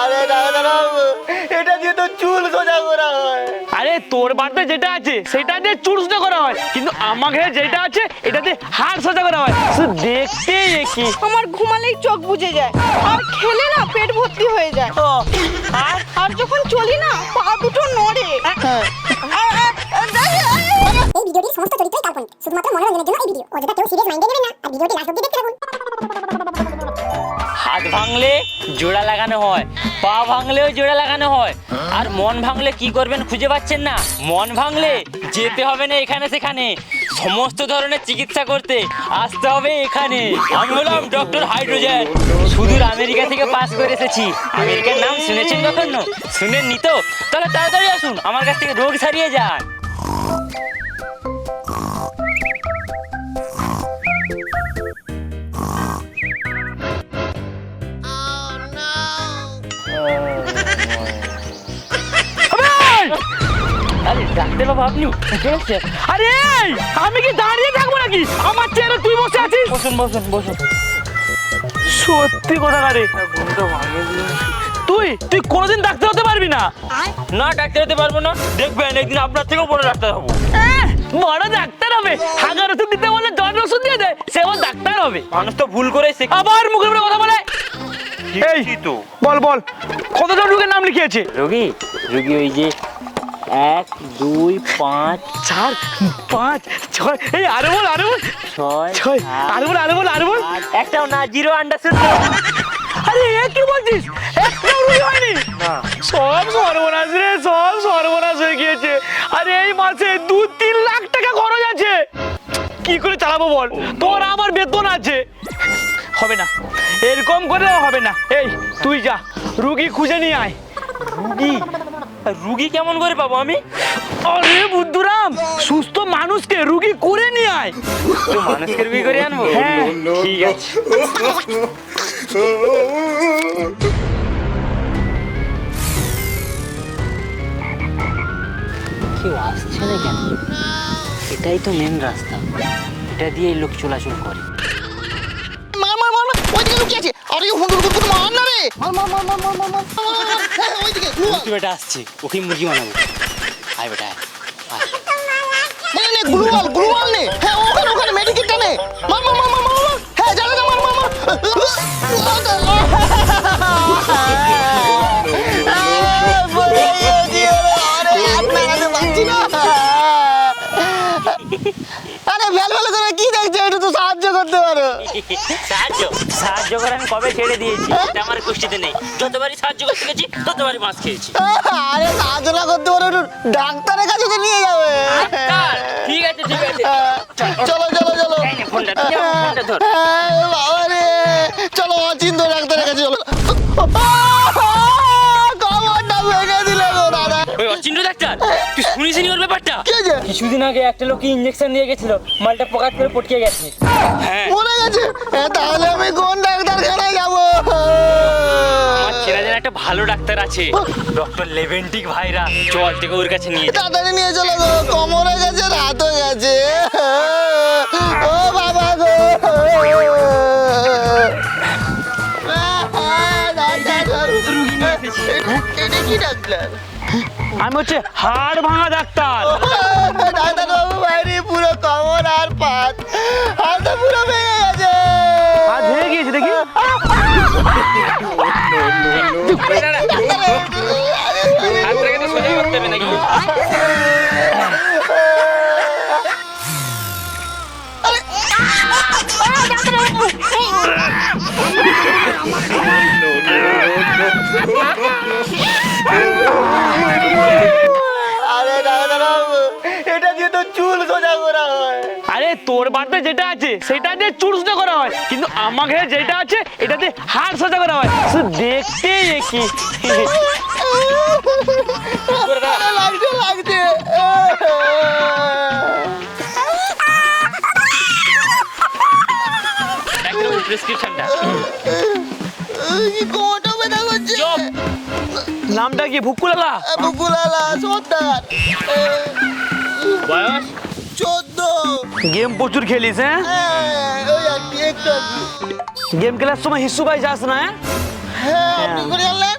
আরে এটা দিয়ে তো চুল সোজা করা হয়। আরে তোর বাড়িতে যেটা আছে সেটা দিয়ে চুল সোজা করা হয়। কিন্তু আমার ঘরে যেটা আছে এটা দিয়ে হাড় সোজা করা হয়। শুধু দেখতে কি আমার ঘুমালেই চোখ বুজে যায় আর খেলে না পেট ভর্তি হয়ে যায়। আর আর যখন চলি না পা দুটো নড়ে। লাগানো হয়। পা ভাঙলেও জোড়া লাগানো হয়। আর মন ভাঙলে কি করবেন খুঁজে পাচ্ছেন না। মন ভাঙলে যেতে হবে না এখানে সেখানে। সমস্ত ধরনের চিকিৎসা করতে আসতে হবে এখানে। আমি হলাম ডক্টর হাইড্রোজেন। সুদূর আমেরিকা থেকে পাস করে এসেছি। আমেরিকার নাম শুনেছেন কখনো? শুনেননি তো? তাহলে তাড়াতাড়ি আসুন। আমার কাছ থেকে রোগ সারিয়ে যান। আরে ডাক্তার বাবু আপনি উঠে এসেছেন। আরে আমি কি দাঁড়িয়ে থাকব নাকি? আমার চেয়ারে তুই বসে আছিস? বসুন বসুন বসুন। সত্যি কথা রে তুই তুই কোনোদিন ডাক্তার হতে পারবি না। না ডাক্তার হতে পারব না। দেখবেন একদিন আপনার থেকেও বড় ডাক্তার হব। বড় ডাক্তার হবে। হাগার ওষুধ দিতে ওষুধ দিয়ে দেয় সে ডাক্তার হবে। মানুষ তো ভুল করে শেখে আবার মুখের উপরে কথা বলে। এই তো। বল বল। কতজন রোগের নাম লিখিয়েছে? রোগী? রোগী ওই যে এক দুই পাঁচ চার পাঁচ ছয় এই আরে বল আরে বল। ছয় ছয় আরে বল আরে বল আরে বল। একটাও না জিরো আন্ডার আরে এ কি বলছিস? একটাও রুগী হয়নি। সব সর্বনাশ রে সব সর্বনাশ হয়ে গিয়েছে। আরে এই মাসে দু তিন লাখ টাকা খরচ আছে। কি করে চালাবো বল? তোর আমার বেতন আছে। হবে না। এরকম করে হবে না। এই তুই যা। রুগী খুঁজে নিয়ে আয়। রুগী? রুগী কেমন করে পাবো আমি? আরে বুদ্ধুরাম সুস্থ মানুষকে রুগী করে নিয়ে আয়। তো মানুষকে রুগী করে আনব? হ্যাঁ ঠিক আছে। কেউ আসছে না কেন? এটাই তো মেন রাস্তা। এটা দিয়ে লোক চলাচল করে। মার মার মার মার। ওইদিকে লুকিয়ে আছে। আরে হুদুর গুদুর মার না রে মার মার মার মার মার মার মার হ্যাঁ ওইদিকে মুরগি বেটা আসছে ওকে মুরগি বানাবো আয় বেটা নে নে গ্লুয়াল গ্লুয়াল নে হ্যাঁ ওখানে ওখানে মেডিকেটটা নে মার মার মার মার মার হ্যাঁ জানা না মার মার মার করতে পারো। সাহায্য সাহায্য করে আমি কবে ছেড়ে দিয়েছি এটা আমার কুষ্টিতে নেই। যতবারই সাহায্য করতে গেছি ততবারই মাছ খেয়েছি। আরে সাহায্য না করতে পারো ডাক্তারের কাছে তো নিয়ে যাবে। ঠিক আছে ঠিক আছে। চলো চলো চলো। ফোনটা, ধর। হ্যাঁ, বাবা রে। চলো অচিন্ত ডাক্তারের কাছে চলো। কমরটা ভেঙে দিলে গো দাদা। ওই অচিন্ত ডাক্তার? কি কিছুদিন আগে একটা লোক ইঞ্জেকশন দিয়ে গেছিল মালটা পকাত করে পটকে গেছে। হ্যাঁ। মরে গেছে। তাহলে আমি কোন ডাক্তারখানায় যাব? আমার চেনা জানা একটা ভালো ডাক্তার আছে ডক্টর লেভেন্টিক ভাইরা। চল থেকে ওর কাছে নিয়ে তাড়াতাড়ি নিয়ে চলো গো। কোমরে গেছে রাত হয়ে গেছে। ও এটা কি ডাক্তার আমি হচ্ছে হাড় ভাঙা ডাক্তার ডাক্তার বাবু বাইরে পুরো কমর আর পাত হাতটা পুরো ভেঙে গেছে হাত ভেঙে গিয়েছে দেখি হাত তো সোজাই করতে হবে নাকি আরে এটা দিয়ে তো চুল সোজা করা হয়। আরে তোর বাড়িতে যেটা আছে সেটা দিয়ে চুল সোজা করা হয়। কিন্তু আমার ঘরে যেটা আছে এটা দিয়ে হাড় সোজা করা হয়। শুধু দেখতে কি লাগছে লাগছে। একদম নামটা কি ভুকুলালা বুকুলালা সর্দার বয়স চোদ্দ গেম প্রচুর খেলিস হ্যাঁ হ্যাঁ, ওই আর কি আচ্ছা আচ্ছা। গেম খেলার সময় হিসু ভাই যাস না হ্যাঁ? হ্যাঁ আপনি কি করে জানলেন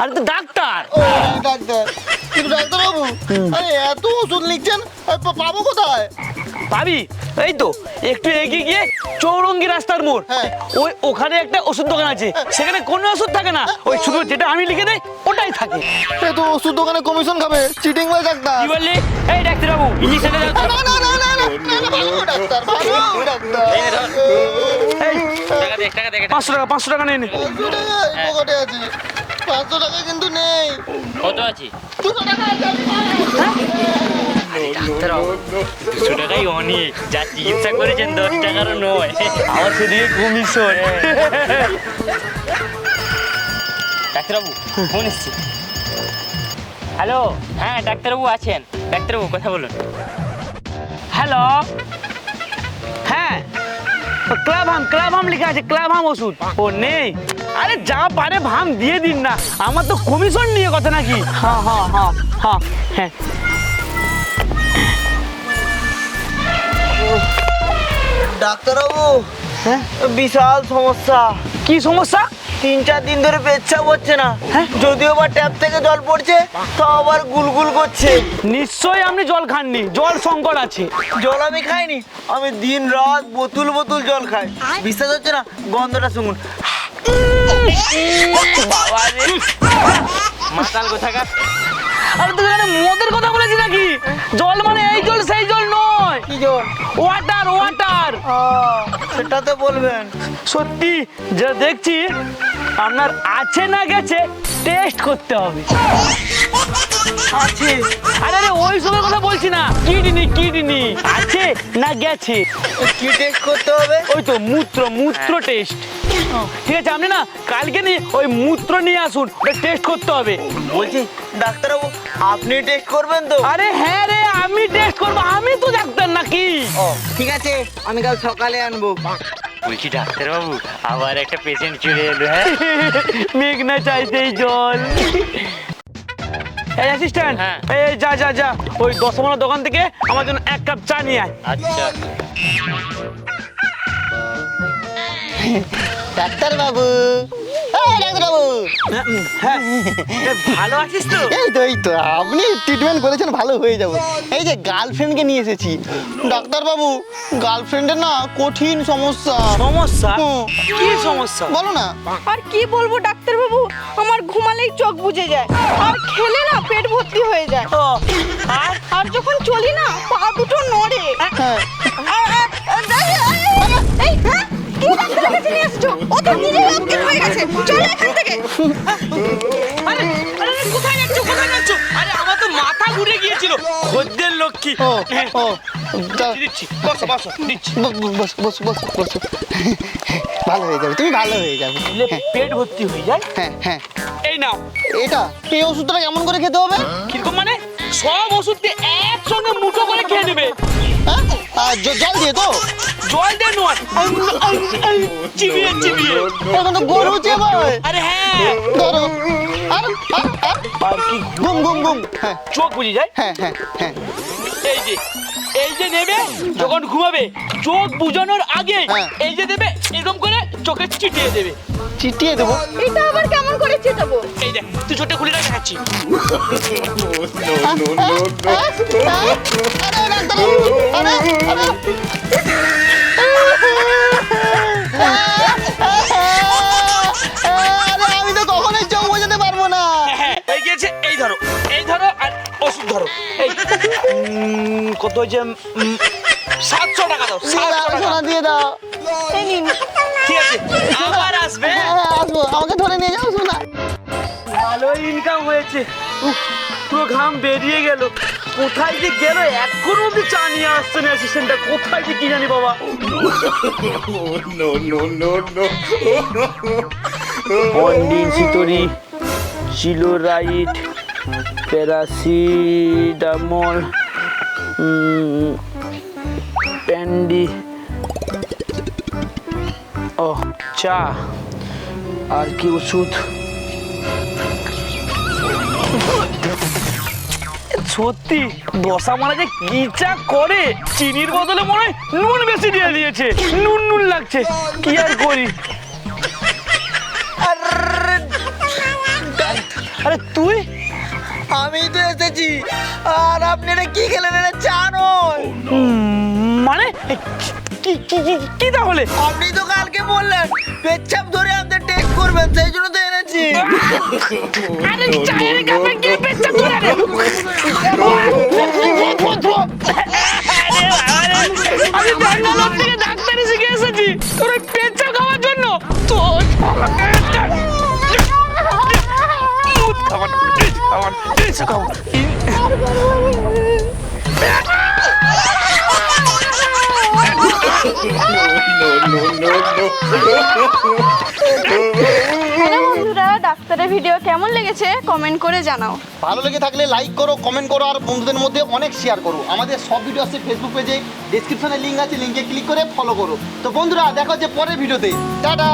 আরে তো ডাক্তার ও ডাক্তার কিন্তু ডাক্তার বাবু আরে এত ওষুধ লিখছেন এ, পা- পাবো কোথায় পাবি এই তো একটু এগিয়ে গিয়ে চৌরঙ্গি রাস্তার মোড়। হ্যাঁ। ওই ওখানে একটা ওষুধ দোকান আছে সেখানে কোনো ওষুধ থাকে না। ওই শুধু যেটা আমি লিখে দেই ওটাই থাকে। এ তো ওষুধ দোকানে কমিশন খাবে চিটিং ভাই ডাক্তার কি বললি? এই ডাক্তার বাবু ইঞ্জেকশনটা দাও না না না না না না, না, ভালো ডাক্তার ভালো ডাক্তার। এই ধর। এই টাকা দে দে দে। পাঁচশো টাকা পাঁচশো টাকা নিয়ে নে। পাঁচশো টাকা পকেটে আছে। পাঁচশো টাকা কিন্তু নেই। কত আছে? দুশো টাকা আছে আমি পাবো। দুশো টাকাই অনেক যা চিকিৎসা করেছেন দশ টাকারও নয়। আমার সেদিকে কমিশন ডাক্তারবাবু ফোন এসছে। হ্যালো হ্যাঁ ডাক্তারবাবু আছেন। ডাক্তারবাবু কথা বলুন। হ্যালো। হ্যাঁ। ক্লাব হাম ক্লাব হাম লেখা আছে ক্লাব হাম ওষুধ। ও নেই। আরে যা পারে ভাম দিয়ে দিন না। আমার তো কমিশন নিয়ে কথা নাকি। হ্যাঁ হ্যাঁ হ্যাঁ হ্যাঁ। হ্যাঁ। ডাক্তারবাবু। হ্যাঁ? বিশাল সমস্যা। কি সমস্যা? তিন চার দিন ধরে পেচ্ছাপ হচ্ছে না। হ্যাঁ? যদিও বা ট্যাপ থেকে জল পড়ছে তাও আবার গুলগুল করছে। নিশ্চয়ই আপনি জল খাননি জল সংকট আছে। জল আমি খাইনি আমি দিন রাত বোতল বোতল জল খাই। বিশ্বাস হচ্ছে না? গন্ধটা শুনুন। মাতাল কোথাকার? আরে তো এখানে মদের কথা বলেছি নাকি? জল বলবেন? সত্যি যা দেখছি আপনার আছে না গেছে টেস্ট করতে হবে। আছে। আরে আরে ওই সময় কথা বলছি না। কিডনি কিডনি আছে না গেছে? কি টেস্ট করতে হবে? ওই তো মূত্র মূত্র টেস্ট ঠিক আছে আপনি না কালকে নিয়ে ওই মূত্র নিয়ে আসুন টেস্ট করতে হবে। বলছি ডাক্তারবাবু আপনি টেস্ট করবেন তো? আরে হ্যাঁ রে আমি টেস্ট করব আমি তো ডাক্তার নাকি? ঠিক আছে আমি কাল সকালে আনব। বলছি ডাক্তারবাবু আবার একটা পেশেন্ট চলে এলো হ্যাঁ? মেঘ না চাইতেই জল। এই অ্যাসিস্ট্যান্ট হ্যাঁ। এই যা যা যা ওই দশমনের দোকান থেকে আমার জন্য এক কাপ চা নিয়ে আয়। আচ্ছা। ডাক্তার ডাক্তার বাবু হ্যাঁ ভালো আছিস তো? এই তো এই তো আপনি ট্রিটমেন্ট করেছেন ভালো হয়ে যাব। এই যে গার্লফ্রেন্ডকে নিয়ে এসেছি। ডাক্তার বাবু গার্লফ্রেন্ডের না কঠিন সমস্যা। সমস্যা। কি সমস্যা? বলো না। আর কি বলব ডাক্তারবাবু? আমার ঘুমালেই চোখ বুজে যায় আর খেলে না পেট ভর্তি হয়ে যায়। আর আর যখন চলি না পা দুটো নড়ে। হ্যাঁ। কাছে নিয়ে এসেছ? ও তো নিজেই অজ্ঞান হয়ে গেছে। চলো এখান থেকে। আরে আরে কোথায় যাচ্ছ? কোথায় যাচ্ছ? আরে আমার তো মাথা ঘুরে গিয়েছিল। খদ্দের লক্ষ্মী। ও হ্যাঁ, ও দিচ্ছি বসো বসো দিচ্ছি। বস বস বস বস। ভালো হয়ে যাবে তুমি ভালো হয়ে যাবে। দিলে পেট ভর্তি হয়ে যায়? হ্যাঁ হ্যাঁ। এই নাও। এটা? এই ওষুধটা কেমন করে খেতে হবে? কীরকম মানে? সব ওষুধকে একসঙ্গে মুঠো করে খেয়ে নেবে। হ্যাঁ জল দিয়ে তো? জল দিয়ে নয়। চিবিয়ে চিবিয়ে। এখন তো গরু চেবায় আরে হ্যাঁ। ধরো। আর কি? গুম গুম গুম। হ্যাঁ। চোখ বুঝে যায়? হ্যাঁ হ্যাঁ হ্যাঁ। এই যে এই যে নেবে যখন ঘুমাবে চোখ বুঝানোর আগে হ্যাঁ। এই যে দেবে এরকম করে চোখে চিটিয়ে দেবে। চিটিয়ে দেবো? এটা আবার কেমন করে চেটাবো এই দেখ তুই চোখটা খুলে রাখ দেখাচ্ছি। আরে ডাক্তারবাবু, আরে, আরে। আরে, আমি তো কখনোই চোখ বোঝাতে পারব না। হ্যাঁ এই গেছে এই ধরো এই ধরো আর ওষুধ ধরো। এই কত হয়েছে? সাতশো টাকা দাও দিয়ে সাতশো টাকা সোনা দিয়ে দাও। ঠিক আছে আবার আসবে। হ্যাঁ হ্যাঁ আসব। আমাকে ধরে নিয়ে যাও সোনা। ভালো ইনকাম হয়েছে। উফ, পুরো ঘাম বেরিয়ে গেল। কোথায় যে গেল এখনও অব্দি চা নিয়ে আসছে না অ্যাসিস্ট্যান্টটা কোথায় যে কি জানি বাবা। পন্ডিন সিতরি চিলোরাইট প্যারাসিটামল প্যান্ডি ও চা। আর কি ওষুধ? সত্যি দশা মারা যে কি চা করে? চিনির বদলে মনে হয় নুন বেশি দিয়ে দিয়েছে। নুন নুন লাগছে। কি আর করি? আরে তুই? আমি তো এসেছি। আর আপনি এটা কি খেলেন? এটা চা নয়। মানে কি কি তাহলে? আপনি তো কালকে বললেন পেচ্ছাপ ধরে আপনি টেস্ট করবেন সেই জন্য তো এনেছি। আরে চায়ের কাপে কে পেচ্ছাপ ধরে? আরে, আমি ব্যাঙ্গালোর থেকে ডাক্তারি শিখে এসেছি। তোর পেচ্ছাপ খাওয়ার জন্য। তো বন্ধুরা, ডাক্তারের ভিডিও কেমন লেগেছে? কমেন্ট করে জানাও। ভালো লেগে থাকলে লাইক করো কমেন্ট করো, আর বন্ধুদের মধ্যে অনেক শেয়ার করো। আমাদের সব ভিডিও আছে ফেসবুক পেজে ডিসক্রিপশনে লিঙ্ক আছে লিঙ্কে ক্লিক করে ফলো করো। তো বন্ধুরা, দেখা যে পরের ভিডিওতে টাটা!